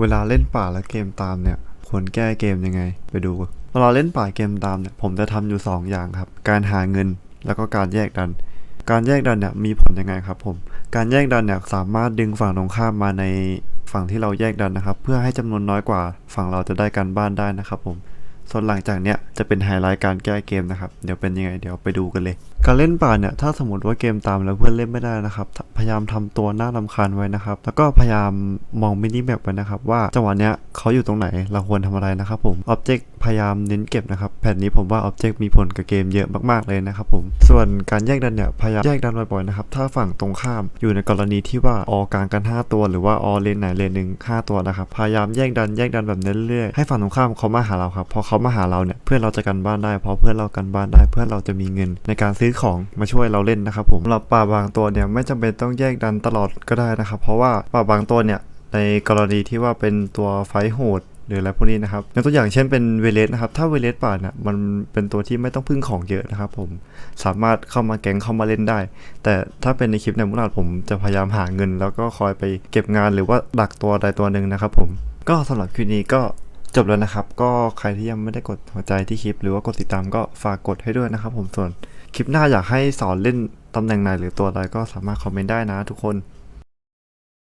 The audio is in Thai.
เวลาเล่นป่าและเกมตามเนี่ยควรแก้เกมยังไง ไปดูเวลาเล่นป่าเกมตามเนี่ยผมจะทำอยู่สองอย่างครับ การหาเงินแล้วก็การแยกดัน การแยกดันเนี่ยมีผลยังไงครับผมการแยกดันเนี่ยสามารถดึงฝั่งตรงข้ามมาในฝั่งที่เราแยกดันนะครับ เพื่อให้จำนวนน้อยกว่าฝั่งเราจะได้การบ้านได้นะครับผม ส่วนหลังจากเนี้ยจะเป็นไฮไลท์การแก้เกมนะครับ เดี๋ยวเป็นยังไงเดี๋ยวไปดูกันเลย การเล่นป่าเนี่ยถ้าสมมติว่าเกมตามแล้วเพื่อนเล่นไม่ได้นะครับ พยายามทำตัวหน่ารำคาญไว้นะครับ แล้วก็พยายามมองมินิแมปไว้นะครับ ว่าจังหวะเนี้ยเขาอยู่ตรงไหนเราควรทำอะไรนะครับผมอ็อบเจกต์พยายามเน้นเก็บนะครับ แผ่นนี้ผมว่าอ็อบเจกต์มีผลกับเกมเยอะมากๆเลยนะครับผมส่วนการแยกดันเนี่ยพยายามแยกดันบ่อยๆนะครับถ้าฝั่งตรงข้ามอยู่ในกรณีที่ว่าออกลางกัน 5 ตัว หรือว่าอเลนไหนเลนหนึ่ง5ตัวนะครับพยายามแยกดันแยกดันแบบนี้เรื่อยๆให้ฝั่งตรงข้ามเขามาหาเราครับพอเขามาหาเราเนี่ยเพื่อนเราจะกันบ้านได้ เพอเพื่อนเรากันบ้านได้ เพื่อนเราจะมีเงินในการซื้อของมาช่วยเราเล่นนะครับผมสำหรับป่าบางตัวเนี่ยไม่จำเป็นต้องแยกดันตลอดก็ได้นะครับ เพราะว่าป่าบางตัวเนี่ยในกรณีที่ว่าเป็นตัวไฟโหดหรืออะไรพวกนี้นะครับยกตัวอย่างเช่นเป็นเวเลสนะครับ ถ้าเวเลสป่าเนี่ยมันเป็นตัวที่ไม่ต้องพึ่งของเยอะนะครับผม สามารถเข้ามาแก๊งเข้ามาเล่นได้ แต่ถ้าเป็นในคลิปในมุนาดผมจะพยายามหาเงิน แล้วก็คอยไปเก็บงานหรือว่าดักตัวใดตัวหนึ่งนะครับผม ก็สำหรับคลิปนี้ก็ จบแล้วนะครับ ก็ใครที่ยังไม่ได้กดหัวใจที่คลิป หรือว่ากดติดตามก็ฝากกดให้ด้วยนะครับ ผมส่วนคลิปหน้าอยากให้สอนเล่นตำแหน่งไหนหรือตัวอะไรก็สามารถคอมเมนต์ได้นะทุกคน